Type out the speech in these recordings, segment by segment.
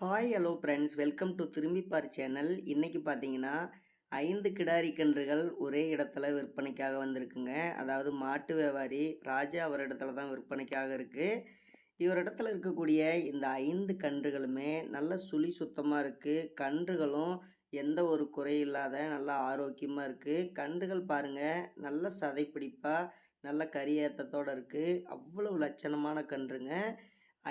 Hi hello friends welcome to Thirumbippar channel இன்றைக்கி பார்த்தீங்கன்னா ஐந்து கிடாரி கன்றுகள் ஒரே இடத்துல விற்பனைக்காக வந்திருக்குங்க. அதாவது மாட்டு வியாபாரி ராஜா அவர் இடத்துல தான் விற்பனைக்காக இருக்குது இவர் இடத்துல இருக்கக்கூடிய இந்த ஐந்து கன்றுகளுமே நல்ல சுழி சுத்தமாக இருக்குது கன்றுகளும் எந்த ஒரு குறையில்லாத நல்ல ஆரோக்கியமாக இருக்குது கன்றுகள் பாருங்கள் நல்ல சதைப்பிடிப்பாக நல்ல கரியேத்தத்தோடு இருக்குது அவ்வளவு லட்சணமான கன்றுங்க.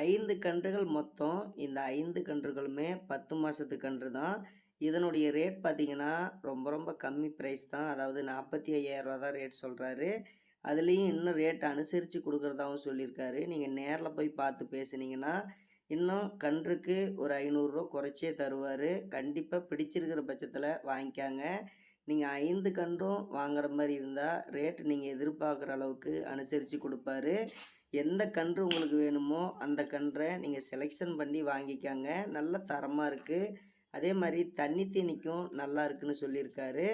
ஐந்து கன்றுகள் மொத்தம் இந்த ஐந்து கன்றுகளுமே பத்து மாதத்து கன்று தான். இதனுடைய ரேட் பார்த்தீங்கன்னா ரொம்ப ரொம்ப கம்மி ப்ரைஸ் தான். அதாவது நாற்பத்தி ஐயாயிரரூவா தான் ரேட் சொல்கிறாரு அதுலேயும் இன்னும் ரேட் அனுசரித்து கொடுக்குறதாவும் சொல்லியிருக்காரு. நீங்கள் நேரில் போய் பார்த்து பேசுனீங்கன்னா இன்னும் கன்றுக்கு ஒரு ஐநூறுரூவா குறைச்சே தருவார். கண்டிப்பாக பிடிச்சிருக்கிற பட்சத்தில் வாங்கிக்காங்க. நீங்கள் ஐந்து கன்றும் வாங்குற மாதிரி இருந்தால் ரேட் நீங்கள் எதிர்பார்க்குற அளவுக்கு அனுசரித்து கொடுப்பாரு. எந்த கன்று உங்களுக்கு வேணுமோ அந்த கன்றை நீங்கள் செலெக்ஷன் பண்ணி வாங்கிக்காங்க. நல்ல தரமாக இருக்குது அதே மாதிரி தண்ணி தீனிக்கும் நல்லா இருக்குன்னு சொல்லியிருக்காரு.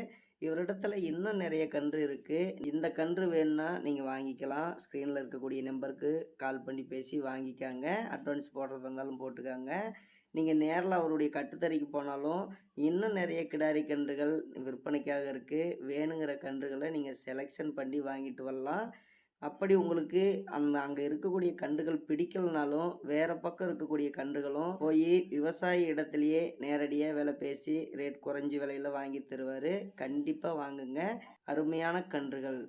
இவரிடத்துல இன்னும் நிறைய கன்று இருக்குது இந்த கன்று வேணும்னா நீங்கள் வாங்கிக்கலாம். ஸ்க்ரீனில் இருக்கக்கூடிய நம்பருக்கு கால் பண்ணி பேசி வாங்கிக்காங்க. அட்வான்ஸ் போடுறதா இருந்தாலும் போட்டுக்காங்க. நீங்கள் நேரில் அவருடைய கட்டுத்தறிக்கு போனாலும் இன்னும் நிறைய கிடாரி கன்றுகள் விற்பனைக்காக இருக்குது வேணுங்கிற கன்றுகளை நீங்கள் செலெக்ஷன் பண்ணி வாங்கிட்டு வரலாம். அப்படி உங்களுக்கு அந்த அங்கே இருக்கக்கூடிய கன்றுகள் பிடிக்கலனாலும் வேறு பக்கம் இருக்கக்கூடிய கன்றுகளும் போய் விவசாய இடத்துலையே நேரடியாக விலை பேசி ரேட் குறைஞ்சி விலையில் வாங்கி தருவார். கண்டிப்பாக வாங்குங்க. அருமையான கன்றுகள்.